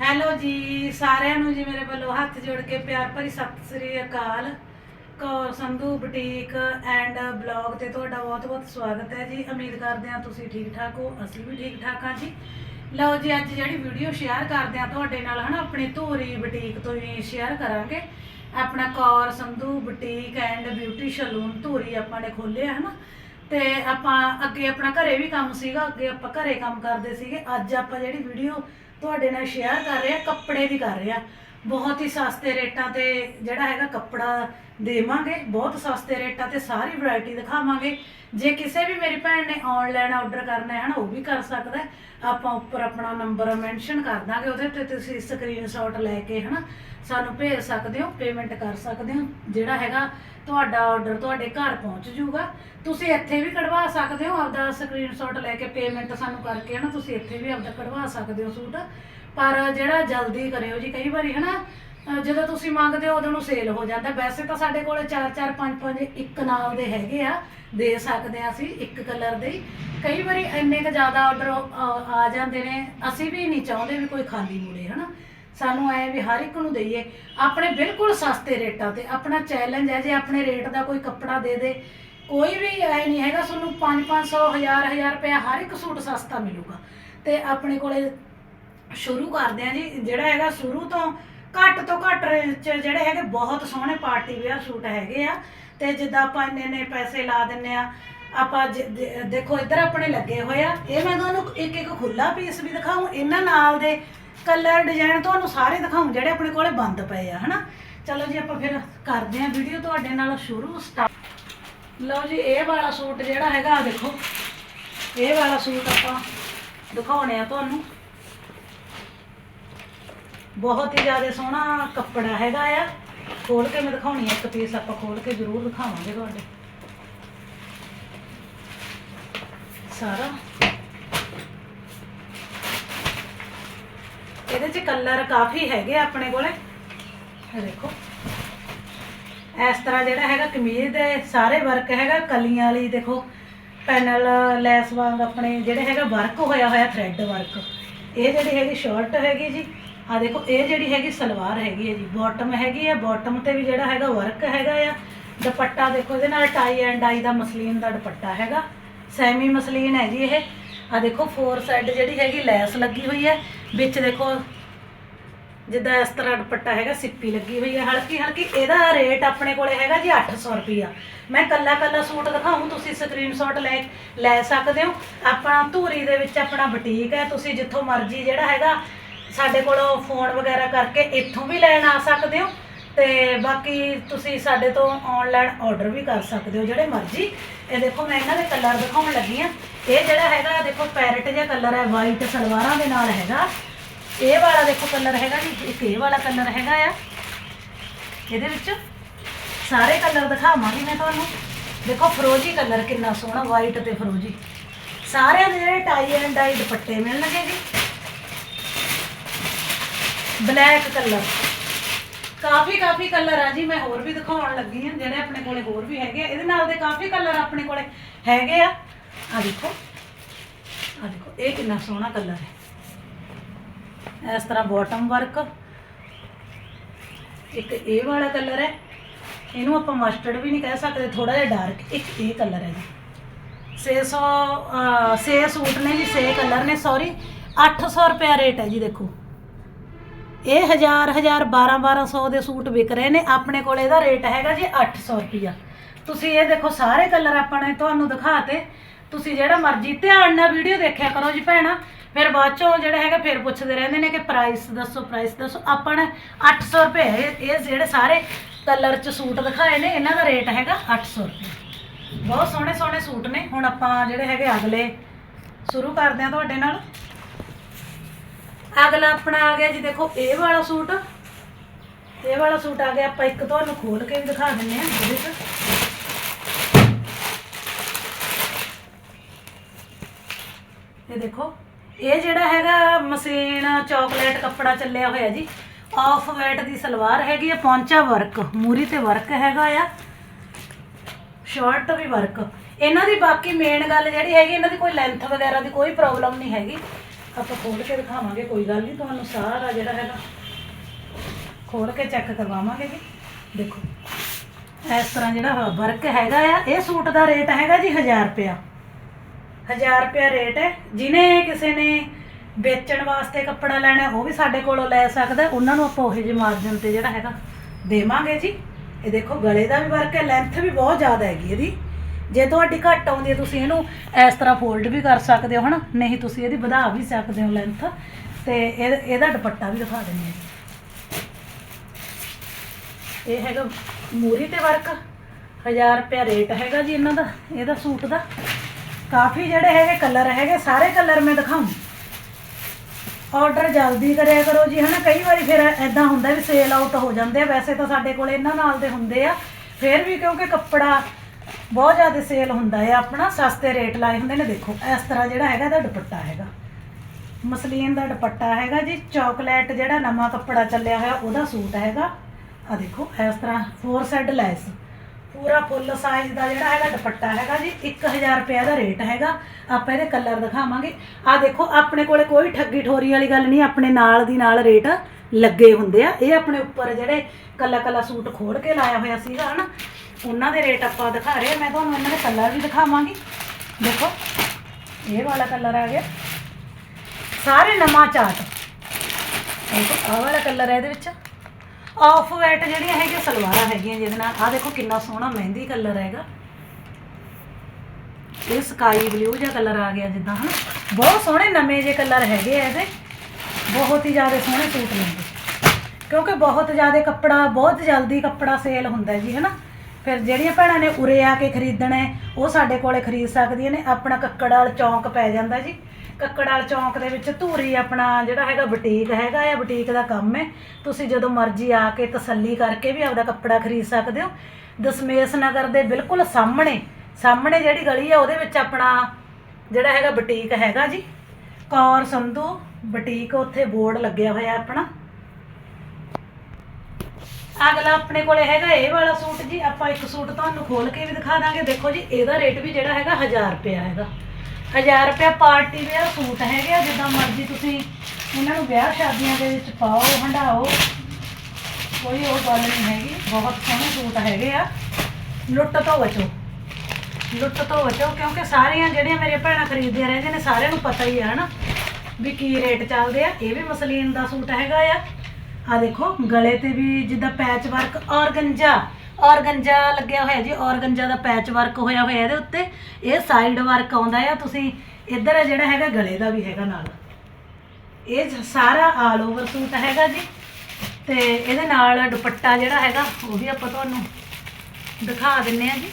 Hello ਜੀ, ਸਾਰਿਆਂ ਨੂੰ ਜੀ ਮੇਰੇ ਵੱਲੋਂ ਹੱਥ ਜੋੜ ਕੇ ਪਿਆਰ ਭਰੀ ਸਤਿ ਸ੍ਰੀ ਅਕਾਲ। Kaur Sandhu boutique and blog ਤੇ ਤੁਹਾਡਾ ਬਹੁਤ-ਬਹੁਤ ਸਵਾਗਤ ਹੈ ਜੀ। ਉਮੀਦ ਕਰਦੇ ਹਾਂ ਤੁਸੀਂ ਠੀਕ ਠਾਕ ਹੋ, ਅਸੀਂ ਵੀ ਠੀਕ ਠਾਕ ਹਾਂ ਜੀ। ਲਓ ਜੀ, ਅੱਜ ਜਿਹੜੀ ਵੀਡੀਓ ਸ਼ੇਅਰ ਕਰਦੇ ਹਾਂ ਤੁਹਾਡੇ ਨਾਲ, ਹਨਾ, ਆਪਣੀ ਧੂਰੀ ਬੁਟੀਕ ਤੋਂ ਹੀ ਸ਼ੇਅਰ ਕਰਾਂਗੇ। ਆਪਣਾ Kaur Sandhu boutique and beauty salon Dhuri ਆਪਾਂ ਨੇ ਖੋਲਿਆ ਹਨਾ। ਤੇ ਆਪਾਂ ਅੱਗੇ ਆਪਣਾ ਘਰੇ ਵੀ ਕੰਮ ਸੀਗਾ, ਅੱਗੇ ਆਪਾਂ ਘਰੇ ਕੰਮ ਕਰਦੇ ਸੀਗੇ। ਅੱਜ ਆਪਾਂ ਜਿਹੜੀ ਵੀਡੀਓ ਤੁਹਾਡੇ ਨਾਲ ਸ਼ੇਅਰ ਕਰ ਰਿਹਾ ਕੱਪੜੇ ਦੀ ਕਰ ਰਹੇ। ਬਹੁਤ ਹੀ ਸਸਤੇ ਰੇਟਾਂ ਤੇ ਜਿਹੜਾ ਹੈਗਾ ਕੱਪੜਾ ਦੇਵਾਂਗੇ, ਬਹੁਤ ਸਸਤੇ ਰੇਟਾਂ ਤੇ ਸਾਰੀ ਵੈਰਾਈਟੀ ਦਿਖਾਵਾਂਗੇ। ਜੇ ਕਿਸੇ ਵੀ ਮੇਰੀ ਭੈਣ ਨੇ ਆਨਲਾਈਨ ਆਰਡਰ ਕਰਨਾ ਹੈ ਨਾ, ਉਹ ਵੀ ਕਰ ਸਕਦਾ ਆਪਾਂ ਉੱਪਰ ਆਪਣਾ ਨੰਬਰ ਮੈਂਸ਼ਨ ਕਰ ਦਾਂਗੇ, ਉਹਦੇ ਤੇ ਤੁਸੀਂ ਸਕਰੀਨਸ਼ਾਟ ਲੈ ਕੇ ਹਨਾ, ਸਾਨੂੰ ਭੇਜ ਸਕਦੇ ਹੋ ਪੇਮੈਂਟ ਕਰ ਸਕਦੇ ਹੋ। ਜਿਹੜਾ ਹੈਗਾ ਤੁਹਾਡਾ ਆਰਡਰ ਤੁਹਾਡੇ ਘਰ ਪਹੁੰਚ ਜਾਊਗਾ। ਤੁਸੀਂ ਇੱਥੇ ਵੀ ਕਢਵਾ ਸਕਦੇ ਹੋ, ਆਪਦਾ ਸਕਰੀਨਸ਼ਾਟ ਲੈ ਕੇ ਪੇਮੈਂਟ ਸਾਨੂੰ ਕਰਕੇ ਹਨਾ, ਤੁਸੀਂ ਇੱਥੇ ਵੀ ਆਪਦਾ ਕਢਵਾ ਸਕਦੇ ਹੋ ਸੂਟ। ਪਰ ਜਿਹੜਾ ਜਲਦੀ ਕਰਿਓ ਜੀ, ਕਈ ਵਾਰੀ ਹਨਾ, ਅਹ ਜਦੋਂ ਤੁਸੀਂ ਮੰਗਦੇ ਹੋ ਉਦੋਂ ਨੂੰ ਸੇਲ ਹੋ ਜਾਂਦਾ। ਵੈਸੇ ਤਾਂ ਸਾਡੇ ਕੋਲ 4 4 5 5 ਇੱਕ ਨਾਲ ਦੇ ਹੈਗੇ ਆ, ਦੇ ਸਕਦੇ ਆ ਅਸੀਂ ਇੱਕ ਕਲਰ ਦੇ ਹੀ। ਕਈ ਵਾਰੀ ਇੰਨੇ ਕੁ ਜ਼ਿਆਦਾ ਆਰਡਰ ਆ ਜਾਂਦੇ ਨੇ, ਅਸੀਂ ਵੀ ਨਹੀਂ ਚਾਹੁੰਦੇ ਵੀ ਕੋਈ ਖਾਲੀ ਮੁੜੇ, ਹਨਾ। ਸਾਨੂੰ ਐ ਵੀ ਹਰ ਇੱਕ ਨੂੰ ਦਈਏ। ਆਪਣੇ ਬਿਲਕੁਲ ਸਸਤੇ ਰੇਟਾਂ ਤੇ, ਆਪਣਾ ਚੈਲੰਜ ਹੈ ਜੇ ਆਪਣੇ ਰੇਟ ਦਾ ਕੋਈ ਕੱਪੜਾ ਦੇ ਦੇ, ਕੋਈ ਵੀ ਐ ਨਹੀਂ ਹੈਗਾ, ਤੁਹਾਨੂੰ 5-500 1000 1000 ਰੁਪਏ ਹਰ ਇੱਕ ਸੂਟ ਸਸਤਾ ਮਿਲੂਗਾ। ਤੇ ਆਪਣੇ ਕੋਲੇ ਸ਼ੁਰੂ ਕਰਦੇ ਆ ਜੀ, ਜਿਹੜਾ ਹੈਗਾ ਸ਼ੁਰੂ ਤੋਂ ਘੱਟ ਤੋਂ ਘੱਟ ਰੇਂਜ 'ਚ ਜਿਹੜੇ ਹੈਗੇ ਬਹੁਤ ਸੋਹਣੇ ਪਾਰਟੀ ਵੇਅਰ ਸੂਟ ਹੈਗੇ ਆ। ਤੇ ਜਿੱਦਾਂ ਆਪਾਂ ਇੰਨੇ ਨੇ ਪੈਸੇ ਲਾ ਦਿੰਨੇ ਆ, ਆਪਾਂ ਜ- ਦੇ- ਦੇਖੋ ਇੱਧਰ ਆਪਣੇ ਲੱਗੇ ਹੋਏ ਆ, ਇਹ ਮੈਂ ਤੁਹਾਨੂੰ ਇੱਕ ਇੱਕ ਖੁੱਲਾ ਪੀਸ ਵੀ ਦਿਖਾਉਂ ਇਹਨਾਂ ਨਾਲ ਦੇ ਕਲਰ ਡਿਜ਼ਾਈਨ ਤੁਹਾਨੂੰ ਸਾਰੇ ਦਿਖਾਉਂ ਜਿਹੜੇ ਆਪਣੇ ਕੋਲੇ ਬੰਦ ਪਏ ਆ, ਹਨਾ? ਚਲੋ ਜੀ, ਆਪਾਂ ਫਿਰ ਕਰਦੇ ਆ ਵੀਡੀਓ ਤੁਹਾਡੇ ਨਾਲ ਸ਼ੁਰੂ ਸਟਾਰਟ ਲਓ ਜੀ, ਇਹ ਵਾਲਾ ਸੂਟ ਜਿਹੜਾ ਹੈਗਾ ਆ ਦੇਖੋ, ਇਹ ਵਾਲਾ ਸੂਟ ਆਪਾਂ ਦਿਖਾਉਣੇ ਆ ਤੁਹਾਨੂੰ। ਬਹੁਤ ਹੀ ਜ਼ਿਆਦਾ ਸੋਹਣਾ ਕੱਪੜਾ ਹੈਗਾ ਆ। ਖੋਲ ਕੇ ਮੈਂ ਦਿਖਾਉਣੀ ਆ ਇੱਕ ਪੀਸ ਆਪਾਂ ਖੋਲ ਕੇ ਜ਼ਰੂਰ ਦਿਖਾਵਾਂਗੇ ਤੁਹਾਡੇ। ਸਾਰਾ। ਇਹਦੇ ਚ ਕਲਰ ਕਾਫੀ ਹੈਗੇ ਆ ਆਪਣੇ ਕੋਲੇ। ਇਹ ਦੇਖੋ। ਇਸ ਤਰ੍ਹਾਂ ਜਿਹੜਾ ਹੈਗਾ ਕਮੀਜ਼ ਦੇ ਸਾਰੇ ਵਰਕ ਹੈਗਾ, ਕਲੀਆਂ ਵਾਲੀ ਦੇਖੋ, ਪੈਨਲ, ਲੈਸ ਵਾਂਗ ਆਪਣੇ ਜਿਹੜੇ ਹੈਗਾ ਵਰਕ ਹੋਇਆ ਹੋਇਆ ਥ੍ਰੈਡ ਵਰਕ ਇਹ ਜਿਹੜੀ ਹੈਗੀ ਸ਼ਰਟ ਹੈਗੀ ਜੀ ਆ ਦੇਖੋ, ਇਹ ਜਿਹੜੀ ਹੈਗੀ ਸਲਵਾਰ ਹੈਗੀ ਹੈ ਜੀ ਬਾਟਮ ਹੈਗੀ ਹੈ ਬਾਟਮ ਤੇ ਵੀ ਜਿਹੜਾ ਹੈਗਾ ਵਰਕ ਹੈਗਾ ਆ। ਦੁਪੱਟਾ ਦੇਖੋ, ਇਹਦੇ ਨਾਲ ਟਾਈ ਐਂਡ ਡਾਈ ਦਾ ਮਸਲੀਨ ਦਾ ਦੁਪੱਟਾ ਹੈਗਾ ਸੈਮੀ ਮਸਲੀਨ ਹੈ ਜੀ ਇਹ। ਆ ਦੇਖੋ ਫੋਰ ਸਾਈਡ ਜਿਹੜੀ ਹੈਗੀ ਲੈਸ ਲੱਗੀ ਹੋਈ ਹੈ, ਵਿੱਚ ਦੇਖੋ ਜਿੱਦਾਂ ਇਸ ਤਰ੍ਹਾਂ ਦੁਪੱਟਾ ਹੈਗਾ, ਸਿੱਪੀ ਲੱਗੀ ਹੋਈ ਹੈ ਹਲਕੀ ਹਲਕੀ ਇਹਦਾ ਰੇਟ ਆਪਣੇ ਕੋਲੇ ਹੈਗਾ ਜੀ 800 ਰੁਪਿਆ ਮੈਂ ਕੱਲਾ ਕੱਲਾ ਸੂਟ ਦਿਖਾਉਂ ਤੁਸੀਂ ਸਕਰੀਨਸ਼ਾਟ ਲੈ ਲੈ ਸਕਦੇ ਹੋ। ਆਪਣਾ ਧੂਰੀ ਦੇ ਵਿੱਚ ਆਪਣਾ ਬੁਟੀਕ ਹੈ, ਤੁਸੀਂ ਜਿੱਥੋਂ ਮਰਜ਼ੀ ਜਿਹੜਾ ਹੈਗਾ ਸਾਡੇ ਕੋਲੋਂ ਫੋਨ ਵਗੈਰਾ ਕਰਕੇ ਇੱਥੋਂ ਵੀ ਲੈਣ ਆ ਸਕਦੇ ਹੋ। ਤੇ ਬਾਕੀ ਤੁਸੀਂ ਸਾਡੇ ਤੋਂ ਆਨਲਾਈਨ ਆਰਡਰ ਵੀ ਕਰ ਸਕਦੇ ਹੋ, ਜਿਹੜੇ ਮਰਜ਼ੀ। ਇਹ ਦੇਖੋ, ਮੈਂ ਇਹਨਾਂ ਦੇ ਕਲਰ ਦਿਖਾਉਣ ਲੱਗੀ ਆ ਇਹ ਜਿਹੜਾ ਹੈਗਾ ਦੇਖੋ ਪੈਰਟ ਜਿਹਾ ਕਲਰ ਹੈ ਵਾਈਟ ਸਲਵਾਰਾਂ ਦੇ ਨਾਲ ਹੈਗਾ। ਇਹ ਵਾਲਾ ਦੇਖੋ ਕਲਰ ਹੈਗਾ ਜੀ, ਇੱਕ ਇਹ ਵਾਲਾ ਕਲਰ ਹੈਗਾ ਆ। ਇਹਦੇ ਵਿੱਚ ਸਾਰੇ ਕਲਰ ਦਿਖਾਵਾਂਗੀ ਮੈਂ ਤੁਹਾਨੂੰ। ਦੇਖੋ, ਫਰੋਜੀ ਕਲਰ ਕਿੰਨਾ ਸੋਹਣਾ ਵਾਈਟ ਤੇ ਫਰੋਜੀ। ਸਾਰਿਆਂ ਦੇ ਜਿਹੜੇ ਟਾਈ ਐਂਡ ਡਾਈ ਦੁਪੱਟੇ ਮਿਲਣਗੇ ਜੀ। Black colour. Coffee coffee colour ਆ ਜੀ ਮੈਂ ਹੋਰ ਵੀ ਦਿਖਾਉਣ ਲੱਗੀ ਹਾਂ ਜਿਹੜੇ ਆਪਣੇ ਕੋਲੇ ਹੋਰ ਵੀ ਹੈਗੇ ਆ। ਇਹਦੇ ਨਾਲ ਦੇ ਕਾਫੀ ਕਲਰ ਆਪਣੇ ਕੋਲੇ ਹੈਗੇ ਆ। ਆ ਦੇਖੋ ਆ ਦੇਖੋ ਇਹ ਕਿੰਨਾ ਸੋਹਣਾ ਕਲਰ ਹੈ। ਇਸ ਤਰ੍ਹਾਂ ਬਾਟਮ ਵਰਕ ਇੱਕ ਇਹ ਵਾਲਾ ਕਲਰ ਹੈ। ਇਹਨੂੰ ਆਪਾਂ ਮਸਟਰਡ ਵੀ ਨਹੀਂ ਕਹਿ ਸਕਦੇ ਥੋੜਾ ਜਿਹਾ ਡਾਰਕ ਇੱਕ ਇਹ ਕਲਰ ਹੈ ਜੀ। 600 ਅਹ, ਛੇ ਸੂਟ ਨੇ ਜੀ 6 ਕਲਰ ਨੇ ਸੌਰੀ 800 ਰੁਪਿਆ ਰੇਟ ਹੈ ਜੀ ਦੇਖੋ। ਇਹ 1000 1000 12 1200 ਦੇ ਸੂਟ ਵਿਕ ਰਹੇ ਨੇ। ਆਪਣੇ ਕੋਲ ਇਹਦਾ ਰੇਟ ਹੈਗਾ ਜੀ 800 ਰੁਪਿਆ ਤੁਸੀਂ ਇਹ ਦੇਖੋ, ਸਾਰੇ ਕਲਰ ਆਪਾਂ ਨੇ ਤੁਹਾਨੂੰ ਦਿਖਾਤੇ। ਤੁਸੀਂ ਜਿਹੜਾ ਮਰਜ਼ੀ ਧਿਆਨ ਨਾਲ ਵੀਡੀਓ ਦੇਖਿਆ ਕਰੋ ਜੀ ਭੈਣਾ। ਫਿਰ ਬਾਅਦ ਚੋਂ ਜਿਹੜਾ ਹੈਗਾ, ਫਿਰ ਪੁੱਛਦੇ ਰਹਿੰਦੇ ਨੇ ਕਿ ਪ੍ਰਾਈਸ ਦੱਸੋ ਪ੍ਰਾਈਸ ਦੱਸੋ। ਆਪਾਂ ਨੇ 800 ਰੁਪਏ ਇਹ ਇਹ ਜਿਹੜੇ ਸਾਰੇ ਕਲਰ ਚ ਸੂਟ ਦਿਖਾਏ ਨੇ, ਇਹਨਾਂ ਦਾ ਰੇਟ ਹੈਗਾ 800 ਰੁਪਏ। ਬਹੁਤ ਸੋਹਣੇ ਸੋਹਣੇ ਸੂਟ ਨੇ। ਹੁਣ ਆਪਾਂ ਜਿਹੜੇ ਹੈਗੇ, ਅਗਲੇ ਸ਼ੁਰੂ ਕਰਦੇ ਹਾਂ ਤੁਹਾਡੇ ਨਾਲ। ਅਗਲਾ ਆਪਣਾ ਆ ਗਿਆ ਜੀ, ਦੇਖੋ, ਇਹ ਵਾਲਾ ਸੂਟ। ਇਹ ਵਾਲਾ ਸੂਟ ਆ ਗਿਆ, ਆਪਾਂ ਇੱਕ ਤੁਹਾਨੂੰ ਖੋਲ ਕੇ ਵੀ ਦਿਖਾ ਦਿੰਨੇ ਆ ਇਹਦੇ ਚ ਇਹ ਦੇਖੋ, ਇਹ ਜਿਹੜਾ ਹੈਗਾ ਮਸ਼ੀਨ, ਚਾਕਲੇਟ ਕੱਪੜਾ ਚੱਲਿਆ ਹੋਇਆ ਜੀ ਆਫ ਵਾਈਟ ਦੀ ਸਲਵਾਰ ਹੈਗੀ ਆ, ਪੌਂਚਾ ਵਰਕ ਮੂਰੀ ਤੇ ਵਰਕ ਹੈਗਾ ਆ। ਸ਼ਰਟ ਵੀ ਵਰਕ ਇਹਨਾਂ ਦੀ ਬਾਕੀ ਮੇਨ ਗੱਲ ਜਿਹੜੀ ਹੈਗੀ, ਇਹਨਾਂ ਦੀ ਕੋਈ ਲੈਂਥ ਵਗੈਰਾ ਦੀ ਕੋਈ ਪ੍ਰੋਬਲਮ ਨਹੀਂ ਹੈਗੀ। ਆਪਾਂ ਖੋਲ ਕੇ ਦਿਖਾਵਾਂਗੇ, ਕੋਈ ਗੱਲ ਨਹੀਂ, ਤੁਹਾਨੂੰ ਸਾਰਾ ਜਿਹੜਾ ਹੈਗਾ ਖੋਲ ਕੇ ਚੈੱਕ ਕਰਵਾਵਾਂਗੇ ਜੀ। ਦੇਖੋ, ਇਸ ਤਰ੍ਹਾਂ ਜਿਹੜਾ ਵਰਕ ਹੈਗਾ ਆ, ਇਹ ਸੂਟ ਦਾ ਰੇਟ ਹੈਗਾ ਜੀ 1000 ਰੁਪਿਆ 1000 ਰੁਪਿਆ ਰੇਟ ਹੈ, ਜਿਨੇ ਕਿਸੇ ਨੇ ਵੇਚਣ ਵਾਸਤੇ ਕੱਪੜਾ ਲੈਣਾ, ਉਹ ਵੀ ਸਾਡੇ ਕੋਲੋਂ ਲੈ ਸਕਦਾ ਉਹਨਾਂ ਨੂੰ ਆਪਾਂ ਉਹੇ ਜਿਹੇ ਮਾਰਜਨ ਤੇ ਜਿਹੜਾ ਹੈਗਾ, ਦੇਵਾਂਗੇ ਜੀ। ਇਹ ਦੇਖੋ, ਗਲੇ ਦਾ ਵੀ ਵਰਕ ਹੈ ਲੈਂਥ ਵੀ ਬਹੁਤ ਜ਼ਿਆਦਾ ਹੈਗੀ ਇਹਦੀ ਜੇ ਤੁਹਾਡੀ ਘੱਟ ਆਉਂਦੀ ਹੈ, ਤੁਸੀਂ ਇਹਨੂੰ ਇਸ ਤਰ੍ਹਾਂ ਫੋਲਡ ਵੀ ਕਰ ਸਕਦੇ ਹੋ, ਹਨਾ? ਨਹੀਂ, ਤੁਸੀਂ ਇਹਦੀ ਵਧਾ ਵੀ ਸਕਦੇ ਹੋ ਲੈਂਥ ਤੇ ਇਹ, ਇਹਦਾ ਦੁਪੱਟਾ ਵੀ ਦਿਖਾ ਦਿੰਦੇ ਹਾਂ। ਇਹ ਹੈਗਾ ਮੂਰੀ ਤੇ ਵਰਕ 1000 ਰੁਪਿਆ ਰੇਟ ਹੈਗਾ ਜੀ ਇਹਨਾਂ ਦਾ, ਇਹਦਾ ਸੂਟ ਦਾ। ਕਾਫੀ ਜਿਹੜੇ ਹੈਗੇ ਕਲਰ ਹੈਗੇ, ਸਾਰੇ ਕਲਰ ਮੈਂ ਦਿਖਾਉਂ ਆਰਡਰ ਜਲਦੀ ਕਰਿਆ ਕਰੋ ਜੀ, ਹਨਾ? ਕਈ ਵਾਰੀ ਫਿਰ ਐਦਾਂ ਹੁੰਦਾ ਵੀ ਸੇਲ ਆਊਟ ਹੋ ਜਾਂਦੇ ਆ, ਵੈਸੇ ਤਾਂ ਸਾਡੇ ਕੋਲ ਇਹਨਾਂ ਨਾਲ ਦੇ ਹੁੰਦੇ ਆ। ਫਿਰ ਵੀ ਕਿਉਂਕਿ ਕੱਪੜਾ ਬਹੁਤ ਜ਼ਿਆਦਾ ਸੇਲ ਹੁੰਦਾ ਹੈ ਆਪਣਾ ਸਸਤੇ ਰੇਟ ਲਾਏ ਹੁੰਦੇ ਨੇ, ਦੇਖੋ। ਇਸ ਤਰ੍ਹਾਂ ਜਿਹੜਾ ਹੈਗਾ, ਇਹਦਾ ਦੁਪੱਟਾ ਹੈਗਾ। ਮਸਲੀਨ ਦਾ ਦੁਪੱਟਾ ਹੈਗਾ ਜੀ ਚਾਕਲੇਟ ਜਿਹੜਾ ਨਵਾਂ ਕੱਪੜਾ ਚੱਲਿਆ ਹੋਇਆ, ਉਹਦਾ ਸੂਟ ਹੈਗਾ। ਆ ਦੇਖੋ, ਇਸ ਤਰ੍ਹਾਂ ਫੋਰ ਸੈਡ ਲੈਸ। ਪੂਰਾ ਫੁੱਲ ਸਾਈਜ਼ ਦਾ ਜਿਹੜਾ ਹੈਗਾ, ਦੁਪੱਟਾ ਹੈਗਾ ਜੀ 1000 ਰੁਪਏ ਦਾ ਰੇਟ ਹੈਗਾ। ਆਪਾਂ ਇਹਦੇ ਕਲਰ ਦਿਖਾਵਾਂਗੇ। ਆ ਦੇਖੋ, ਆਪਣੇ ਕੋਲੇ ਕੋਈ ਠੱਗੀ ਠੋਰੀ ਵਾਲੀ ਗੱਲ ਨਹੀਂ, ਆਪਣੇ ਨਾਲ ਦੀ ਨਾਲ ਰੇਟ ਲੱਗੇ ਹੁੰਦੇ ਆ। ਇਹ ਆਪਣੇ ਉੱਪਰ ਜਿਹੜੇ ਕੱਲਾ ਕੱਲਾ ਸੂਟ ਖੋਲ ਕੇ ਲਾਇਆ ਹੋਇਆ ਸੀਗਾ, ਹਨਾ? ਉਹਨਾਂ ਦੇ ਰੇਟ ਆਪਾਂ ਦਿਖਾ ਰਹੇ ਆ। ਮੈਂ ਤੁਹਾਨੂੰ ਇਹਨਾਂ ਦੇ ਕਲਰ ਵੀ ਦਿਖਾਵਾਂਗੀ। ਦੇਖੋ, ਇਹ ਵਾਲਾ ਕਲਰ ਆ ਗਿਆ। ਸਾਰੇ ਨਵਾਂ ਚਾਰਟ ਦੇਖੋ, ਆਹ ਵਾਲਾ ਕਲਰ ਹੈ ਇਹਦੇ ਵਿੱਚ। ਆਫ ਵਾਈਟ ਜਿਹੜੀਆਂ ਹੈਗੀਆਂ, ਸਲਵਾਰਾਂ ਹੈਗੀਆਂ ਜਿਹਦੇ ਨਾਲ। ਆਹ ਦੇਖੋ, ਕਿੰਨਾ ਸੋਹਣਾ ਮਹਿੰਦੀ ਕਲਰ ਹੈਗਾ। ਇਹ ਸਕਾਈ ਬਲੂ ਜਿਹਾ ਕਲਰ ਆ ਗਿਆ ਜਿੱਦਾਂ, ਹਨ? ਬਹੁਤ ਸੋਹਣੇ ਨਵੇਂ ਜੇ ਕਲਰ ਹੈਗੇ ਆ ਇਹਦੇ। ਬਹੁਤ ਹੀ ਜ਼ਿਆਦਾ ਸੋਹਣੇ ਸੂਟ ਲੈਂਦੇ ਕਿਉਂਕਿ ਬਹੁਤ ਜ਼ਿਆਦਾ ਕੱਪੜਾ, ਬਹੁਤ ਜਲਦੀ ਕੱਪੜਾ ਸੇਲ ਹੁੰਦਾ ਜੀ, ਹਨਾ? ਫਿਰ ਜਿਹੜੀਆਂ ਭੈਣਾਂ ਨੇ ਉਰੇ ਆ ਕੇ ਖਰੀਦਣਾ ਹੈ ਉਹ ਸਾਡੇ ਕੋਲੇ ਖਰੀਦ ਸਕਦੀਆਂ ਨੇ। ਆਪਣਾ ਕੱਕੜ ਵਾਲ ਚੌਂਕ ਪੈ ਜਾਂਦਾ ਜੀ। ਕੱਕੜ ਵਾਲ ਚੌਂਕ ਦੇ ਵਿੱਚ ਧੂਰੀ ਆਪਣਾ ਜਿਹੜਾ ਹੈਗਾ ਬੁਟੀਕ ਹੈਗਾ ਆ, ਬੁਟੀਕ ਦਾ ਕੰਮ ਹੈ। ਤੁਸੀਂ ਜਦੋਂ ਮਰਜ਼ੀ ਆ ਕੇ ਤਸੱਲੀ ਕਰਕੇ ਵੀ ਆਪਦਾ ਕੱਪੜਾ ਖਰੀਦ ਸਕਦੇ ਹੋ। ਦਸਮੇਸ਼ ਨਗਰ ਦੇ ਬਿਲਕੁਲ ਸਾਹਮਣੇ ਸਾਹਮਣੇ ਜਿਹੜੀ ਗਲੀ ਆ, ਉਹਦੇ ਵਿੱਚ ਆਪਣਾ ਜਿਹੜਾ ਹੈਗਾ ਬੁਟੀਕ ਹੈਗਾ ਜੀ। ਕੌਰ ਸੰਧੂ ਬੁਟੀਕ ਉੱਥੇ ਬੋਰਡ ਲੱਗਿਆ ਹੋਇਆ ਆਪਣਾ। ਅਗਲਾ ਆਪਣੇ ਕੋਲੇ ਹੈਗਾ ਇਹ ਵਾਲਾ ਸੂਟ ਜੀ, ਆਪਾਂ ਇੱਕ ਸੂਟ ਤੁਹਾਨੂੰ ਖੋਲ ਕੇ ਵੀ ਦਿਖਾ ਦਾਂਗੇ। ਦੇਖੋ ਜੀ, ਇਹਦਾ ਰੇਟ ਵੀ ਜਿਹੜਾ ਹੈਗਾ 1000 ਰੁਪਇਆ ਹੈਗਾ। 1000 ਰੁਪਇਆ ਪਾਰਟੀ ਵੇਅਰ ਸੂਟ ਹੈਗੇ ਆ, ਜਿੱਦਾਂ ਮਰਜ਼ੀ ਤੁਸੀਂ ਇਹਨਾਂ ਨੂੰ ਵਿਆਹ ਸ਼ਾਦੀਆਂ ਦੇ ਵਿੱਚ ਪਾਓ ਹੰਡਾਓ ਕੋਈ ਉਹ ਗੱਲ ਨਹੀਂ ਹੈਗੀ, ਬਹੁਤ ਸੋਹਣੇ ਸੂਟ ਹੈਗੇ ਆ। ਲੁੱਟ ਤੋਂ ਬਚੋ। ਲੁੱਟ ਤੋਂ ਬਚੋ, ਕਿਉਂਕਿ ਸਾਰੀਆਂ ਜਿਹੜੀਆਂ ਮੇਰੇ ਭੈਣਾਂ ਖਰੀਦਦੀਆਂ ਰਹਿੰਦੀਆਂ ਨੇ, ਸਾਰਿਆਂ ਨੂੰ ਪਤਾ ਹੀ ਆ, ਹਨਾ, ਵੀ ਕੀ ਰੇਟ ਚੱਲਦੇ ਆ। ਇਹ ਵੀ ਮਸਲੀਨ ਦਾ ਸੂਟ ਹੈਗਾ ਆ। ਆ ਦੇਖੋ, ਗਲੇ ਤੇ ਵੀ ਜਿੱਦਾਂ ਪੈਚ ਵਰਕ ਔਰਗੰਜਾ ਔਰਗੰਜਾ ਲੱਗਿਆ ਹੋਇਆ ਜੀ, ਔਰਗੰਜਾ ਦਾ ਪੈਚ ਵਰਕ ਹੋਇਆ ਹੋਇਆ ਇਹਦੇ ਉੱਤੇ। ਇਹ ਸਾਈਡ ਵਰਕ ਆਉਂਦਾ ਆ, ਤੁਸੀਂ ਇੱਧਰ ਜਿਹੜਾ ਹੈਗਾ, ਗਲੇ ਦਾ ਵੀ ਹੈਗਾ ਨਾਲ। ਇਹ ਸਾਰਾ ਆਲ ਓਵਰ ਸੂਟ ਹੈਗਾ ਜੀ। ਤੇ ਇਹਦੇ ਨਾਲ ਦੁਪੱਟਾ ਜਿਹੜਾ ਹੈਗਾ, ਉਹ ਵੀ ਆਪਾਂ ਤੁਹਾਨੂੰ ਦਿਖਾ ਦਿੰਨੇ ਆ ਜੀ।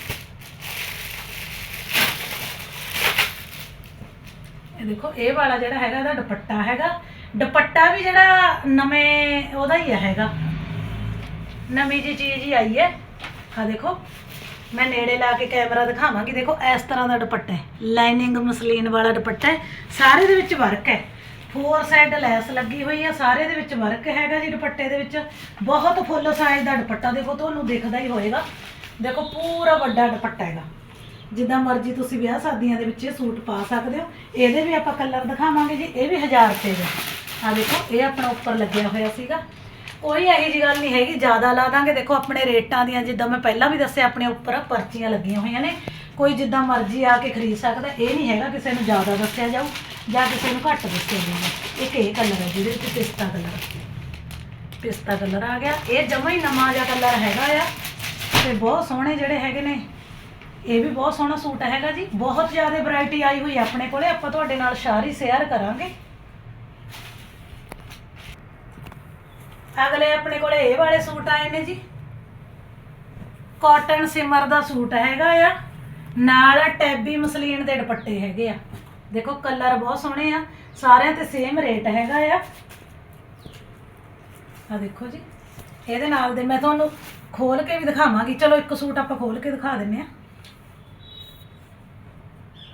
ਇਹ ਦੇਖੋ, ਇਹ ਵਾਲਾ ਜਿਹੜਾ ਹੈਗਾ, ਇਹਦਾ ਦੁਪੱਟਾ ਹੈਗਾ। ਦੁਪੱਟਾ ਵੀ ਜਿਹੜਾ ਨਵੇਂ ਉਹਦਾ ਹੀ ਹੈਗਾ। ਨਵੀਂ ਜੀ ਚੀਜ਼ ਹੀ ਆਈ ਹੈ। ਆ ਦੇਖੋ, ਮੈਂ ਨੇੜੇ ਲਾ ਕੇ ਕੈਮਰਾ ਦਿਖਾਵਾਂਗੀ। ਦੇਖੋ, ਇਸ ਤਰ੍ਹਾਂ ਦਾ ਦੁਪੱਟਾ ਹੈ। ਲਾਈਨਿੰਗ ਮਸਲੀਨ ਵਾਲਾ ਦੁਪੱਟਾ ਹੈ। ਸਾਰੇ ਦੇ ਵਿੱਚ ਵਰਕ ਹੈ। ਫੋਰ ਸਾਈਡ ਲੈਸ ਲੱਗੀ ਹੋਈ ਹੈ। ਸਾਰੇ ਦੇ ਵਿੱਚ ਵਰਕ ਹੈਗਾ ਜੀ ਦੁਪੱਟੇ ਦੇ ਵਿੱਚ। ਬਹੁਤ ਫੁੱਲ ਸਾਈਜ਼ ਦਾ ਦੁਪੱਟਾ ਦੇਖੋ, ਤੁਹਾਨੂੰ ਦਿਖਦਾ ਹੀ ਹੋਏਗਾ। ਦੇਖੋ, ਪੂਰਾ ਵੱਡਾ ਦੁਪੱਟਾ ਹੈਗਾ। ਜਿੱਦਾਂ ਮਰਜ਼ੀ ਤੁਸੀਂ ਵਿਆਹ ਸ਼ਾਦੀਆਂ ਦੇ ਵਿੱਚ ਇਹ ਸੂਟ ਪਾ ਸਕਦੇ ਹੋ। ਇਹਦੇ ਵੀ ਆਪਾਂ ਕਲਰ ਦਿਖਾਵਾਂਗੇ ਜੀ। ਇਹ ਵੀ 1000 ਰੁਪਏ ਦਾ ਆ ਦੇਖੋ, ਇਹ ਆਪਣਾ ਉੱਪਰ ਲੱਗਿਆ ਹੋਇਆ ਸੀਗਾ। ਕੋਈ ਇਹੋ ਜੀ ਗੱਲ ਨਹੀਂ ਹੈਗੀ, ਜ਼ਿਆਦਾ ਲਾ ਦਾਂਗੇ। ਦੇਖੋ, ਆਪਣੇ ਰੇਟਾਂ ਦੀਆਂ, ਜਿੱਦਾਂ ਮੈਂ ਪਹਿਲਾਂ ਵੀ ਦੱਸਿਆ, ਆਪਣੇ ਉੱਪਰ ਪਰਚੀਆਂ ਲੱਗੀਆਂ ਹੋਈਆਂ ਨੇ। ਕੋਈ ਜਿੱਦਾਂ ਮਰਜ਼ੀ ਆ ਕੇ ਖਰੀਦ ਸਕਦਾ। ਇਹ ਨਹੀਂ ਹੈਗਾ ਕਿਸੇ ਨੂੰ ਜ਼ਿਆਦਾ ਦੱਸਿਆ ਜਾਊ, ਜਾਂ ਕਿਸੇ ਨੂੰ ਘੱਟ ਦੱਸਿਆ ਜਾਊਗਾ ਇੱਕ ਇਹ ਕਲਰ ਹੈ, ਜਿਹਦੇ ਵਿੱਚ ਪਿਸਤਾ ਕਲਰ ਪਿਸਤਾ ਕਲਰ ਆ ਗਿਆ। ਇਹ ਜਮਾ ਹੀ ਨਵਾਂ ਜਿਹਾ ਕਲਰ ਹੈਗਾ ਆ। ਤੇ ਬਹੁਤ ਸੋਹਣੇ ਜਿਹੜੇ ਹੈਗੇ ਨੇ। ਇਹ ਵੀ ਬਹੁਤ ਸੋਹਣਾ ਸੂਟ ਹੈਗਾ ਜੀ। ਬਹੁਤ ਜ਼ਿਆਦਾ ਵੈਰਾਈਟੀ ਆਈ ਹੋਈ ਆਪਣੇ ਕੋਲੇ। ਆਪਾਂ ਤੁਹਾਡੇ ਨਾਲ ਸਾਰੀ ਸ਼ੇਅਰ ਕਰਾਂਗੇ। ਅਗਲੇ ਆਪਣੇ ਕੋਲੇ ਇਹ ਵਾਲੇ ਸੂਟ ਆਏ ਨੇ ਜੀ। ਕਾਟਨ ਸਿਮਰ ਦਾ ਸੂਟ ਹੈਗਾ ਆ। ਨਾਲ ਟੈਬੀ ਮਸਲੀਨ ਦੇ ਦੁਪੱਟੇ ਹੈਗੇ ਆ। ਦੇਖੋ ਕਲਰ ਬਹੁਤ ਸੋਹਣੇ ਆ। ਸਾਰਿਆਂ ਤੇ ਸੇਮ ਰੇਟ ਹੈਗਾ ਆ। ਆ ਦੇਖੋ ਜੀ। ਇਹਦੇ ਨਾਲ ਦੇ ਮੈਂ ਤੁਹਾਨੂੰ ਖੋਲ ਕੇ ਵੀ ਦਿਖਾਵਾਂਗੀ। ਚਲੋ ਇੱਕ ਸੂਟ ਆਪਾਂ ਖੋਲ ਕੇ ਦਿਖਾ ਦਿੰਨੇ ਆ।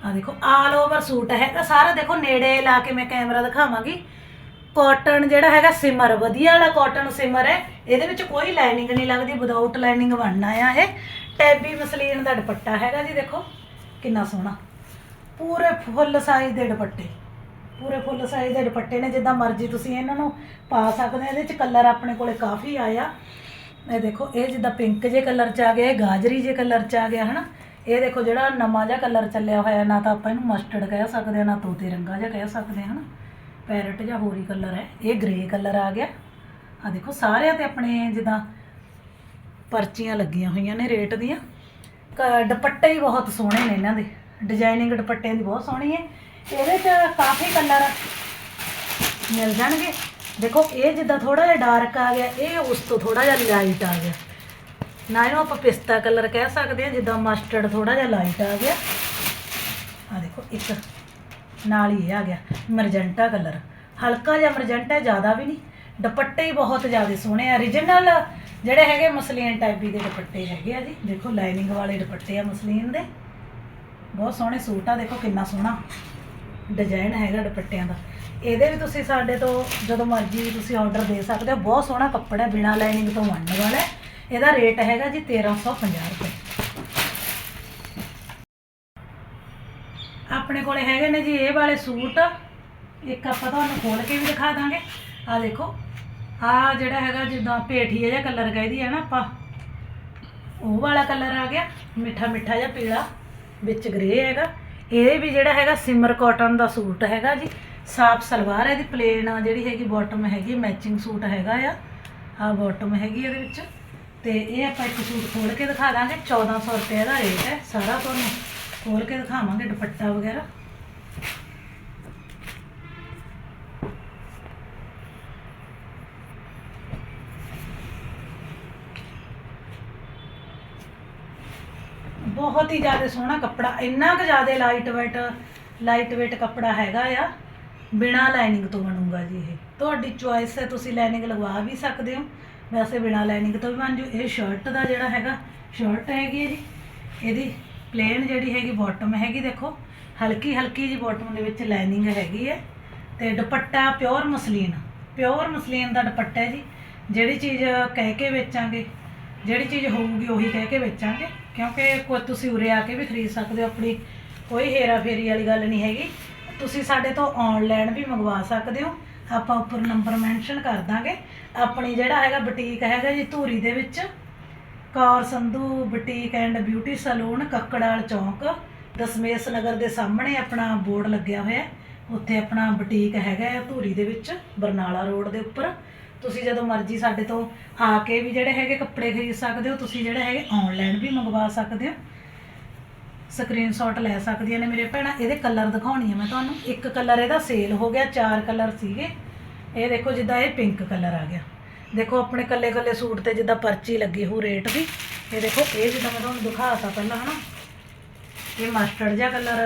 ਆ ਦੇਖੋ ਆਲ ਓਵਰ ਸੂਟ ਹੈਗਾ। ਸਾਰਾ ਦੇਖੋ ਨੇੜੇ ਲਾ ਕੇ ਮੈਂ ਕੈਮਰਾ ਦਿਖਾਵਾਂਗੀ। ਕਾਟਨ ਜਿਹੜਾ ਹੈਗਾ ਸਿਮਰ ਵਧੀਆ ਵਾਲਾ ਕਾਟਨ ਸਿਮਰ ਹੈ। ਇਹਦੇ ਵਿੱਚ ਕੋਈ ਲਾਈਨਿੰਗ ਨਹੀਂ ਲੱਗਦੀ ਵਿਦਆਊਟ ਲਾਈਨਿੰਗ ਬਣਨਾ ਆ ਇਹ। ਟੈਬੀ ਮਸਲੀਨ ਦਾ ਦੁਪੱਟਾ ਹੈਗਾ ਜੀ, ਦੇਖੋ, ਕਿੰਨਾ ਸੋਹਣਾ। ਪੂਰੇ ਫੁੱਲ ਸਾਈਜ਼ ਦੇ ਦੁਪੱਟੇ। ਪੂਰੇ ਫੁੱਲ ਸਾਈਜ਼ ਦੇ ਦੁਪੱਟੇ ਨੇ, ਜਿੱਦਾਂ ਮਰਜ਼ੀ ਤੁਸੀਂ ਇਹਨਾਂ ਨੂੰ ਪਾ ਸਕਦੇ ਆ ਇਹਦੇ ਚ ਕਲਰ ਆਪਣੇ ਕੋਲੇ ਕਾਫੀ ਆਇਆ। ਇਹ ਦੇਖੋ, ਇਹ ਜਿੱਦਾਂ ਪਿੰਕ ਜੇ ਕਲਰ ਚ ਆ ਗਿਆ, ਇਹ ਗਾਜਰੀ ਜੇ ਕਲਰ ਚ ਆ ਗਿਆ, ਹਨਾ। ਇਹ ਦੇਖੋ, ਜਿਹੜਾ ਨਵਾਂ ਜਿਹਾ ਕਲਰ ਚੱਲਿਆ ਹੋਇਆ, ਨਾ ਤਾਂ ਆਪਾਂ ਇਹਨੂੰ ਮਸਟਰਡ ਕਹਿ ਸਕਦੇ ਆ ਨਾ ਤੋਤੇ ਰੰਗਾ ਜਿਹਾ ਕਹਿ ਸਕਦੇ ਆ ਹਨਾ। ਪੈਰਟ ਜਾਂ ਹੋਰੀ ਕਲਰ ਹੈ, ਇਹ ਗ੍ਰੇ ਕਲਰ ਆ ਗਿਆ। ਆ ਦੇਖੋ, ਸਾਰਿਆਂ ਤੇ ਆਪਣੇ ਜਿੱਦਾਂ ਪਰਚੀਆਂ ਲੱਗੀਆਂ ਹੋਈਆਂ ਨੇ ਰੇਟ ਦੀਆਂ। ਕ- ਦੁਪੱਟੇ ਹੀ ਬਹੁਤ ਸੋਹਣੇ ਨੇ ਇਹਨਾਂ ਦੇ। ਡਿਜ਼ਾਈਨਿੰਗ ਦੁਪੱਟਿਆਂ ਦੀ ਬਹੁਤ ਸੋਹਣੀ ਹੈ। ਇਹਦੇ 'ਚ ਕਾਫੀ ਕਲਰ ਮਿਲ ਜਾਣਗੇ। ਦੇਖੋ, ਇਹ ਜਿੱਦਾਂ ਥੋੜਾ ਜਿਹਾ ਡਾਰਕ ਆ ਗਿਆ, ਇਹ ਉਸ ਤੋਂ ਥੋੜਾ ਜਿਹਾ ਲਾਈਟ ਆ ਗਿਆ। ਨਾ ਇਹਨੂੰ ਆਪਾਂ ਪਿਸਤਾ ਕਲਰ ਕਹਿ ਸਕਦੇ ਹਾਂ, ਜਿੱਦਾਂ ਮਸਟਰਡ ਥੋੜਾ ਜਿਹਾ ਲਾਈਟ ਆ ਗਿਆ। ਆ ਦੇਖੋ, ਇੱਕ ਨਾਲ ਹੀ ਇਹ ਆ ਗਿਆ, ਮਰਜੈਂਟਾ ਕਲਰ। ਹਲਕਾ ਜਿਹਾ ਮਰਜੈਂਟਾ ਜ਼ਿਆਦਾ ਵੀ ਨਹੀਂ। ਦੁਪੱਟੇ ਹੀ ਬਹੁਤ ਜ਼ਿਆਦਾ ਸੋਹਣੇ ਆ। Origignal ਜਿਹੜੇ ਹੈਗੇ ਮਸਲੀਨ ਟਾਈਪੀ ਦੇ ਦੁਪੱਟੇ ਹੈਗੇ ਆ ਜੀ। ਦੇਖੋ ਲਾਈਨਿੰਗ ਵਾਲੇ ਦੁਪੱਟੇ ਆ ਮਸਲੀਨ ਦੇ। ਬਹੁਤ ਸੋਹਣੇ ਸੂਟ ਆ, ਦੇਖੋ ਕਿੰਨਾ ਸੋਹਣਾ ਡਿਜ਼ਾਈਨ ਹੈਗਾ ਦੁਪੱਟਿਆਂ ਦਾ। ਇਹਦੇ ਵੀ ਤੁਸੀਂ ਸਾਡੇ ਤੋਂ ਜਦੋਂ ਮਰਜ਼ੀ ਤੁਸੀਂ ਆਰਡਰ ਦੇ ਸਕਦੇ ਹੋ। ਬਹੁਤ ਸੋਹਣਾ ਕੱਪੜਾ ਹੈ, ਬਿਨਾ ਲਾਈਨਿੰਗ ਤੋਂ ਬਣਨ ਵਾਲਾ ਹੈ। ਇਹਦਾ ਰੇਟ ਹੈਗਾ ਜੀ 1350 ਰੁਪਏ ਆਪਣੇ ਕੋਲੇ ਹੈਗੇ ਨੇ ਜੀ, ਇਹ ਵਾਲੇ ਸੂਟ ਇੱਕ ਆਪਾਂ ਤੁਹਾਨੂੰ ਖੋਲ ਕੇ ਵੀ ਦਿਖਾ ਦਾਂਗੇ। ਆ ਦੇਖੋ ਆ ਜਿਹੜਾ ਹੈਗਾ ਜਿੱਦਾਂ ਪੇਠੀਆ ਜਿਹਾ ਕਲਰ ਕਹਿੰਦੀ ਹੈ ਨਾ ਆਪਾਂ, ਉਹ ਵਾਲਾ ਕਲਰ ਆ ਗਿਆ, ਮਿੱਠਾ ਮਿੱਠਾ ਜਿਹਾ ਪੀਲਾ, ਵਿੱਚ ਗ੍ਰੇ ਹੈਗਾ। ਇਹ ਵੀ ਜਿਹੜਾ ਹੈਗਾ ਸਿਮਰ ਕਾਟਨ ਦਾ ਸੂਟ ਹੈਗਾ ਜੀ, ਸਾਫ਼ ਸਲਵਾਰ ਹੈ ਇਹਦੀ ਪਲੇਨ ਜਿਹੜੀ ਹੈਗੀ ਬਾਟਮ ਹੈਗੀ ਮੈਚਿੰਗ ਸੂਟ ਹੈਗਾ ਆ ਆ ਬਾਟਮ ਹੈਗੀ ਇਹਦੇ ਵਿੱਚ। ਤੇ ਇਹ ਆਪਾਂ ਇੱਕ ਸੂਟ ਖੋਲ ਕੇ ਦਿਖਾ ਦਾਂਗੇ 1400 ਰੁਪਏ ਦਾ ਰੇਟ ਹੈ, ਸਾਰਾ ਤੁਹਾਨੂੰ ਖੋਲ ਕੇ ਦਿਖਾਵਾਂਗੇ, ਦੁਪੱਟਾ ਵਗੈਰਾ। ਬਹੁਤ ਹੀ ਜ਼ਿਆਦਾ ਸੋਹਣਾ ਕੱਪੜਾ, ਇੰਨਾ ਕੁ ਜ਼ਿਆਦਾ ਲਾਈਟ ਵੇਟ ਲਾਈਟ ਵੇਟ ਕੱਪੜਾ ਹੈਗਾ ਆ, ਬਿਨਾ ਲਾਈਨਿੰਗ ਤੋਂ ਬਣੂਗਾ ਜੀ ਇਹ। ਤੁਹਾਡੀ ਚੁਆਇਸ ਹੈ, ਤੁਸੀਂ ਲਾਈਨਿੰਗ ਲਗਵਾ ਵੀ ਸਕਦੇ ਹੋ। ਵੈਸੇ ਬਿਨਾ ਲਾਈਨਿੰਗ ਤੋਂ ਵੀ ਬਣ ਜੂ। ਇਹ ਸ਼ਰਟ ਦਾ ਜਿਹੜਾ ਹੈਗਾ ਸ਼ਰਟ ਹੈਗੀ ਹੈ ਜੀ। ਇਹਦੀ ਪਲੇਨ ਜਿਹੜੀ ਹੈਗੀ ਬਾਟਮ ਹੈਗੀ, ਦੇਖੋ। ਹਲਕੀ ਹਲਕੀ ਜੀ ਬਾਟਮ ਦੇ ਵਿੱਚ ਲਾਈਨਿੰਗ ਹੈਗੀ ਹੈ। ਤੇ ਦੁਪੱਟਾ ਪਿਓਰ ਮਸਲੀਨ ਪਿਓਰ ਮਸਲੀਨ ਦਾ ਦੁਪੱਟਾ ਹੈ ਜੀ। ਜਿਹੜੀ ਚੀਜ਼ ਕਹਿ ਕੇ ਵੇਚਾਂਗੇ, ਜਿਹੜੀ ਚੀਜ਼ ਹੋਊਗੀ ਉਹੀ ਕਹਿ ਕੇ ਵੇਚਾਂਗੇ। ਕਿਉਂਕਿ ਕੋਈ ਤੁਸੀਂ ਉਰੇ ਆ ਕੇ ਵੀ ਖਰੀਦ ਸਕਦੇ ਹੋ, ਆਪਣੀ ਕੋਈ ਹੇਰਾ ਫੇਰੀ ਵਾਲੀ ਗੱਲ ਨਹੀਂ ਹੈਗੀ। ਤੁਸੀਂ ਸਾਡੇ ਤੋਂ ਆਨਲਾਈਨ ਵੀ ਮੰਗਵਾ ਸਕਦੇ ਹੋ। ਆਪਾਂ ਉੱਪਰ ਨੰਬਰ ਮੈਂਸ਼ਨ ਕਰ ਦਾਂਗੇ। ਆਪਣੀ ਜਿਹੜਾ ਹੈਗਾ ਬੁਟੀਕ ਹੈਗਾ ਜੀ, ਧੂਰੀ ਦੇ ਵਿੱਚ। Kaur Sandhu boutique and beauty salon Kakkral Chowk. Dashmesh Nagar ਦੇ ਸਾਹਮਣੇ ਆਪਣਾ ਬੋਰਡ ਲੱਗਿਆ ਹੋਇਆ। ਉੱਥੇ ਆਪਣਾ ਬੁਟੀਕ ਹੈਗਾ ਹੈ ਧੂਰੀ ਦੇ ਵਿੱਚ, ਬਰਨਾਲਾ ਰੋਡ ਦੇ ਉੱਪਰ। ਤੁਸੀਂ ਜਦੋਂ ਮਰਜ਼ੀ ਸਾਡੇ ਤੋਂ ਆ ਕੇ ਵੀ ਜਿਹੜੇ ਹੈਗੇ ਕੱਪੜੇ ਖਰੀਦ ਸਕਦੇ ਹੋ, ਤੁਸੀਂ ਜਿਹੜੇ ਹੈਗੇ ਆਨਲਾਈਨ ਵੀ ਮੰਗਵਾ ਸਕਦੇ ਹੋ। ਸਕਰੀਨਸ਼ਾਟ ਲੈ ਸਕਦੀਆਂ ਨੇ ਮੇਰੇ ਭੈਣਾਂ, ਇਹਦੇ ਕਲਰ ਦਿਖਾਉਣੀ ਹੈ ਮੈਂ ਤੁਹਾਨੂੰ। ਇੱਕ ਕਲਰ ਇਹਦਾ ਸੇਲ ਹੋ ਗਿਆ, ਚਾਰ ਕਲਰ ਸੀਗੇ। ਇਹ ਦੇਖੋ ਜਿੱਦਾਂ ਇਹ ਪਿੰਕ ਕਲਰ ਆ ਗਿਆ। ਦੇਖੋ ਆਪਣੇ ਕੱਲੇ ਕੱਲੇ ਸੂਟ ਤੇ ਜਿੱਦਾਂ ਪਰਚੀ ਲੱਗੀ ਹੋ ਰੇਟ ਦੀ। ਇਹ ਦੇਖੋ, ਇਹ ਜਿੱਦਾਂ ਮੈਂ ਤੁਹਾਨੂੰ ਦਿਖਾਤਾ ਪਹਿਲਾਂ, ਹਨਾ। ਇਹ ਮਸਟਰਡ ਜਿਹਾ ਕਲਰ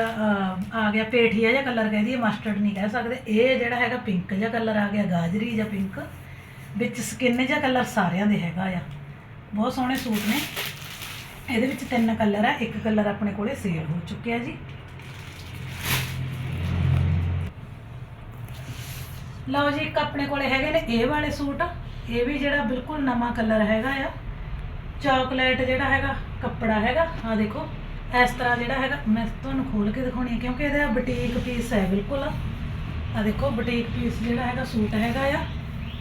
ਆ ਗਿਆ, ਪੇਠੀਆ ਜਿਹਾ ਕਲਰ ਕਹਿੰਦੀ ਹੈ ਮਸਟਰਡ ਨਹੀਂ ਕਹਿ ਸਕਦੇ। ਇਹ ਜਿਹੜਾ ਹੈਗਾ ਪਿੰਕ ਜਿਹਾ ਕਲਰ ਆ ਗਿਆ, ਗਾਜਰੀ ਜਾਂ ਪਿੰਕ ਵਿੱਚ ਸਕਿਨ ਜਿਹਾ ਕਲਰ ਸਾਰਿਆਂ ਦੇ ਹੈਗਾ ਆ। ਬਹੁਤ ਸੋਹਣੇ ਸੂਟ ਨੇ। ਇਹਦੇ ਵਿੱਚ ਤਿੰਨ ਕਲਰ ਆ, ਇੱਕ ਕਲਰ ਆਪਣੇ ਕੋਲੇ ਸੇਲ ਹੋ ਚੁੱਕਿਆ ਜੀ। ਲਓ ਜੀ, ਇੱਕ ਆਪਣੇ ਕੋਲੇ ਹੈਗੇ ਨੇ ਇਹ ਵਾਲੇ ਸੂਟ। ਇਹ ਵੀ ਜਿਹੜਾ ਬਿਲਕੁਲ ਨਵਾਂ ਕਲਰ ਹੈਗਾ ਆ। ਚਾਕਲੇਟ ਜਿਹੜਾ ਹੈਗਾ, ਕੱਪੜਾ ਹੈਗਾ ਆ ਦੇਖੋ, ਇਸ ਤਰ੍ਹਾਂ ਜਿਹੜਾ ਹੈਗਾ। ਮੈਂ ਤੁਹਾਨੂੰ ਖੋਲ ਕੇ ਦਿਖਾਉਣੀ ਹੈ ਕਿਉਂਕਿ ਇਹਦਾ ਬੁਟੀਕ ਪੀਸ ਹੈ ਬਿਲਕੁਲ। ਆ ਦੇਖੋ ਬੁਟੀਕ ਪੀਸ ਜਿਹੜਾ ਹੈਗਾ ਸੂਟ ਹੈਗਾ ਆ।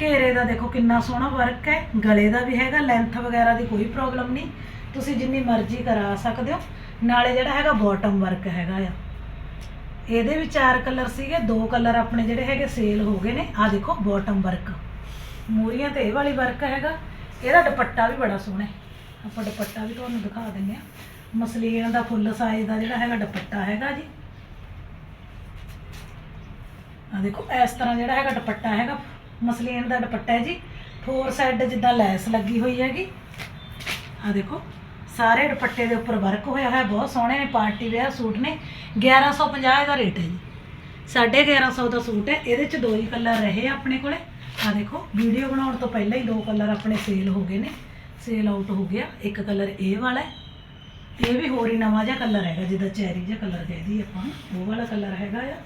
ਘੇਰੇ ਦਾ ਦੇਖੋ ਕਿੰਨਾ ਸੋਹਣਾ ਵਰਕ ਹੈ, ਗਲੇ ਦਾ ਵੀ ਹੈਗਾ ਲੈਂਥ ਵਗੈਰਾ ਦੀ ਕੋਈ ਪ੍ਰੋਬਲਮ ਨਹੀਂ। ਤੁਸੀਂ ਜਿੰਨੀ ਮਰਜ਼ੀ ਕਰਾ ਸਕਦੇ ਹੋ। ਨਾਲੇ ਜਿਹੜਾ ਹੈਗਾ ਬਾਟਮ ਵਰਕ ਹੈਗਾ ਆ। ਇਹਦੇ ਵੀ ਚਾਰ ਕਲਰ ਸੀਗੇ, ਦੋ ਕਲਰ ਆਪਣੇ ਜਿਹੜੇ ਹੈਗੇ ਸੇਲ ਹੋ ਗਏ ਨੇ। ਆ ਦੇਖੋ ਬਾਟਮ ਵਰਕ ਮੂਰੀਆਂ ਤੇ ਇਹ ਵਾਲੀ ਵਰਕ ਹੈਗਾ। ਇਹਦਾ ਦੁਪੱਟਾ ਵੀ ਬੜਾ ਸੋਹਣਾ ਹੈ। ਆਪਾਂ ਦੁਪੱਟਾ ਵੀ ਤੁਹਾਨੂੰ ਦਿਖਾ ਦਿੰਦੇ ਆ ਮਸਲੀਨ ਦਾ ਫੁੱਲ ਸਾਈਜ਼ ਦਾ ਜਿਹੜਾ ਹੈਗਾ ਦੁਪੱਟਾ ਹੈਗਾ ਜੀ। ਆ ਦੇਖੋ, ਇਸ ਤਰ੍ਹਾਂ ਜਿਹੜਾ ਹੈਗਾ ਦੁਪੱਟਾ ਹੈਗਾ। ਮਸਲੀਨ ਦਾ ਦੁਪੱਟਾ ਹੈ ਜੀ। ਫੋਰ ਸਾਈਡ ਜਿੱਦਾਂ ਲੈਸ ਲੱਗੀ ਹੋਈ ਹੈਗੀ। ਆ ਦੇਖੋ, ਸਾਰੇ ਦੁਪੱਟੇ ਦੇ ਉੱਪਰ ਵਰਕ ਹੋਇਆ ਹੋਇਆ, ਬਹੁਤ ਸੋਹਣੇ ਨੇ, ਪਾਰਟੀ ਵੇਅਰ ਸੂਟ ਨੇ। 1150 ਦਾ ਰੇਟ ਹੈ ਜੀ। 1150 ਦਾ ਸੂਟ ਹੈ, ਇਹਦੇ ਚ ਦੋ ਹੀ ਕਲਰ ਰਹੇ ਆ ਆਪਣੇ ਕੋਲੇ। ਆ ਦੇਖੋ, ਵੀਡੀਓ ਬਣਾਉਣ ਤੋਂ ਪਹਿਲਾਂ ਹੀ ਦੋ ਕਲਰ ਆਪਣੇ ਸੇਲ ਹੋ ਗਏ ਨੇ। ਸੇਲ ਆਊਟ ਹੋ ਗਿਆ। ਇੱਕ ਕਲਰ ਇਹ ਵਾਲਾ ਇਹ ਵੀ ਹੋਰ ਹੀ ਨਵਾਂ ਜਿਹਾ ਕਲਰ ਹੈਗਾ ਜਿਹਦਾ ਚੈਰੀ ਜਿਹਾ ਕਲਰ ਕਹਿੰਦੀ ਆਪਾਂ ਉਹ ਵਾਲਾ ਕਲਰ ਹੈਗਾ ਆ।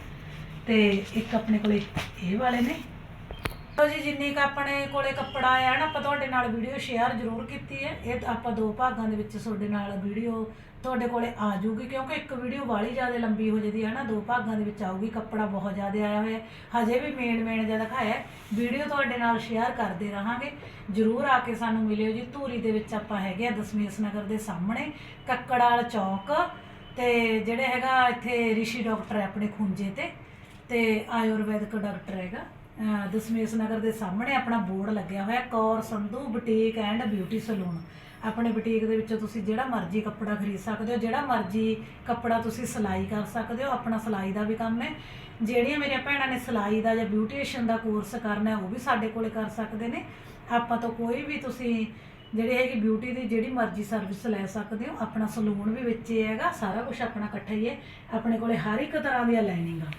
ਤੇ ਇੱਕ ਆਪਣੇ ਕੋਲੇ ਇਹ ਵਾਲੇ ਨੇ। ਲੋ ਜੀ, ਜਿੰਨੀ ਕ ਆਪਣੇ ਕੋਲੇ ਕੱਪੜਾ ਆਇਆ ਨਾ, ਆਪਾਂ ਤੁਹਾਡੇ ਨਾਲ ਵੀਡੀਓ ਸ਼ੇਅਰ ਜ਼ਰੂਰ ਕੀਤੀ ਹੈ। ਇਹ ਤਾਂ ਆਪਾਂ ਦੋ ਭਾਗਾਂ ਦੇ ਵਿੱਚ ਤੁਹਾਡੇ ਨਾਲ ਵੀਡੀਓ ਤੁਹਾਡੇ ਕੋਲੇ ਆ ਜਾਊਗੀ, ਕਿਉਂਕਿ ਇੱਕ ਵੀਡੀਓ ਵਾਲੀ ਜ਼ਿਆਦਾ ਲੰਬੀ ਹੋ ਜਾਂਦੀ ਹੈ ਨਾ, ਦੋ ਭਾਗਾਂ ਦੇ ਵਿੱਚ ਆਊਗੀ, ਕੱਪੜਾ ਬਹੁਤ ਜ਼ਿਆਦਾ ਆਇਆ ਹੋਇਆ ਹਜੇ ਵੀ ਮੇਨ ਮੇਨ ਜਿਹਾ ਦਿਖਾਇਆ ਵੀਡੀਓ ਤੁਹਾਡੇ ਨਾਲ ਸ਼ੇਅਰ ਕਰਦੇ ਰਹਾਂਗੇ। ਜ਼ਰੂਰ ਆ ਕੇ ਸਾਨੂੰ ਮਿਲਿਓ ਜੀ। ਧੂਰੀ ਦੇ ਵਿੱਚ ਆਪਾਂ ਹੈਗੇ ਆ ਦਸਮੇਸ਼ ਨਗਰ ਦੇ ਸਾਹਮਣੇ, ਕੱਕੜਾਲ ਚੌਕ, ਤੇ ਜਿਹੜੇ ਹੈਗਾ ਇੱਥੇ ਰਿਸ਼ੀ ਡਾਕਟਰ ਹੈ ਆਪਣੇ ਖੁੰਝੇ ਤੇ ਤੇ ਆਯੁਰਵੈਦਿਕ ਡਾਕਟਰ ਹੈਗਾ। ਦਸਮੇਸ਼ ਨਗਰ ਦੇ ਸਾਹਮਣੇ ਆਪਣਾ ਬੋਰਡ ਲੱਗਿਆ ਹੋਇਆ, Kaur, Sandhu, boutique and beauty salon. ਆਪਣੇ ਬੁਟੀਕ ਦੇ ਵਿੱਚੋਂ ਤੁਸੀਂ ਜਿਹੜਾ ਮਰਜ਼ੀ ਕੱਪੜਾ ਖਰੀਦ ਸਕਦੇ ਹੋ, ਜਿਹੜਾ ਮਰਜ਼ੀ ਕੱਪੜਾ ਤੁਸੀਂ ਸਿਲਾਈ ਕਰ ਸਕਦੇ ਹੋ, ਆਪਣਾ ਸਿਲਾਈ ਦਾ ਵੀ ਕੰਮ ਹੈ। ਜਿਹੜੀਆਂ ਮੇਰੀਆਂ ਭੈਣਾਂ ਨੇ ਸਿਲਾਈ ਦਾ ਜਾਂ ਬਿਊਟੀਸ਼ੀਅਨ ਦਾ ਕੋਰਸ ਕਰਨਾ ਹੈ, ਉਹ ਵੀ ਸਾਡੇ ਕੋਲੇ ਕਰ ਸਕਦੇ ਨੇ। ਆਪਾਂ ਤੋਂ ਕੋਈ ਵੀ ਤੁਸੀਂ ਜਿਹੜੀ ਹੈਗੀ ਬਿਊਟੀ ਦੀ ਜਿਹੜੀ ਮਰਜ਼ੀ ਸਰਵਿਸ ਲੈ ਸਕਦੇ ਹੋ, ਆਪਣਾ ਸਲੂਨ ਵੀ ਵਿੱਚ ਹੀ ਹੈਗਾ, ਸਾਰਾ ਕੁਝ ਆਪਣਾ ਇਕੱਠਾ ਹੀ ਹੈ। ਆਪਣੇ ਕੋਲੇ ਹਰ ਇੱਕ ਤਰ੍ਹਾਂ ਦੀਆਂ ਲਾਈਨਿੰਗਾਂ।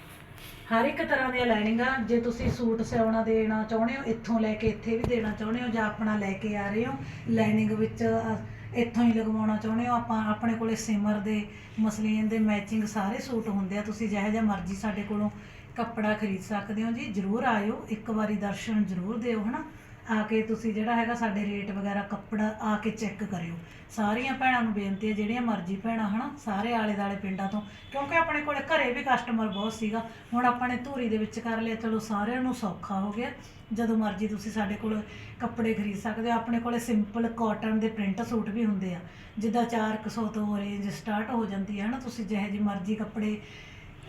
ਹਰ ਇੱਕ ਤਰ੍ਹਾਂ ਦੀਆਂ ਲਾਈਨਿੰਗਾਂ ਜੇ ਤੁਸੀਂ ਸੂਟ ਸਿਉਣਾ ਦੇਣਾ ਚਾਹੁੰਦੇ ਹੋ ਇੱਥੋਂ ਲੈ ਕੇ ਇੱਥੇ ਵੀ ਦੇਣਾ ਚਾਹੁੰਦੇ ਹੋ ਜਾਂ ਆਪਣਾ ਲੈ ਕੇ ਆ ਰਹੇ ਹੋ ਲਾਈਨਿੰਗ ਵਿੱਚ ਅ, ਇੱਥੋਂ ਹੀ ਲਗਵਾਉਣਾ ਚਾਹੁੰਦੇ ਹੋ ਆਪਾਂ ਆਪਣੇ ਕੋਲੇ ਸਿਮਰ ਦੇ ਮਸਲੀਨ ਦੇ ਮੈਚਿੰਗ ਸਾਰੇ ਸੂਟ ਹੁੰਦੇ ਆ ਤੁਸੀਂ ਜਿਹੋ ਜਿਹਾ ਮਰਜ਼ੀ ਸਾਡੇ ਕੋਲੋਂ ਕੱਪੜਾ ਖਰੀਦ ਸਕਦੇ ਹੋ ਜੀ ਜਰੂਰ ਆਇਓ ਇੱਕ ਵਾਰੀ ਦਰਸ਼ਨ ਜਰੂਰ ਦਿਓ ਹਨਾ? ਆ ਕੇ ਤੁਸੀਂ ਜਿਹੜਾ ਹੈਗਾ ਸਾਡੇ ਰੇਟ ਵਗੈਰਾ ਕੱਪੜਾ ਆ ਕੇ ਚੈੱਕ ਕਰਿਓ। ਸਾਰੀਆਂ ਭੈਣਾਂ ਨੂੰ ਬੇਨਤੀ ਹੈ, ਜਿਹੜੀਆਂ ਮਰਜ਼ੀ ਭੈਣਾਂ, ਹਨਾ, ਸਾਰੇ ਆਲੇ ਦਾਲੇ ਪਿੰਡਾਂ ਤੋਂ, ਕਿਉਂਕਿ ਆਪਣੇ ਕੋਲੇ ਘਰੇ ਵੀ ਕਸਟਮਰ ਬਹੁਤ ਸੀਗਾ। ਹੁਣ ਆਪਾਂ ਨੇ ਧੂਰੀ ਦੇ ਵਿੱਚ ਕਰ ਲਿਆ, ਚਲੋ ਸਾਰਿਆਂ ਨੂੰ ਸੌਖਾ ਹੋ ਗਿਆ। ਜਦੋਂ ਮਰਜ਼ੀ ਤੁਸੀਂ ਸਾਡੇ ਕੋਲ ਕੱਪੜੇ ਖਰੀਦ ਸਕਦੇ ਹੋ। ਆਪਣੇ ਕੋਲੇ ਸਿੰਪਲ ਕਾਟਨ ਦੇ ਪ੍ਰਿੰਟ ਸੂਟ ਵੀ ਹੁੰਦੇ ਆ, ਜਿੱਦਾਂ 400 ਤੋਂ ਰੇਂਜ ਸਟਾਰਟ ਹੋ ਜਾਂਦੀ ਹੈ ਨਾ ਤੁਸੀਂ ਜਿਹੇ ਜਿਹੇ ਮਰਜ਼ੀ ਕੱਪੜੇ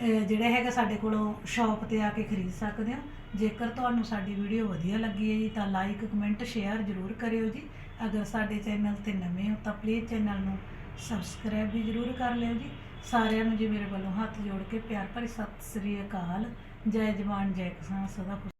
ਜਿਹੜੇ ਹੈਗਾ ਸਾਡੇ ਕੋਲੋਂ ਸ਼ਾਪ ਤੇ ਆ ਕੇ ਖਰੀਦ ਸਕਦੇ ਹੋ। ਜੇਕਰ ਤੁਹਾਨੂੰ ਸਾਡੀ ਵੀਡੀਓ ਵਧੀਆ ਲੱਗੀ ਹੈ ਜੀ, ਤਾਂ ਲਾਈਕ ਕਮੈਂਟ ਸ਼ੇਅਰ ਜ਼ਰੂਰ ਕਰਿਓ ਜੀ। ਅਗਰ ਸਾਡੇ ਚੈਨਲ ਤੇ ਨਵੇਂ ਹੋ ਤਾਂ ਪਲੀਜ਼ ਚੈਨਲ ਨੂੰ ਸਬਸਕ੍ਰਾਈਬ ਵੀ ਜ਼ਰੂਰ ਕਰ ਲਿਓ ਜੀ। ਸਾਰਿਆਂ ਨੂੰ ਜੀ ਮੇਰੇ ਵੱਲੋਂ ਹੱਥ ਜੋੜ ਕੇ ਪਿਆਰ ਭਰੀ ਸਤਿ ਸ੍ਰੀ ਅਕਾਲ। ਜੈ ਜਵਾਨ, ਜੈ ਕਿਸਾਨ, ਸਦਾ ਖੁਸ਼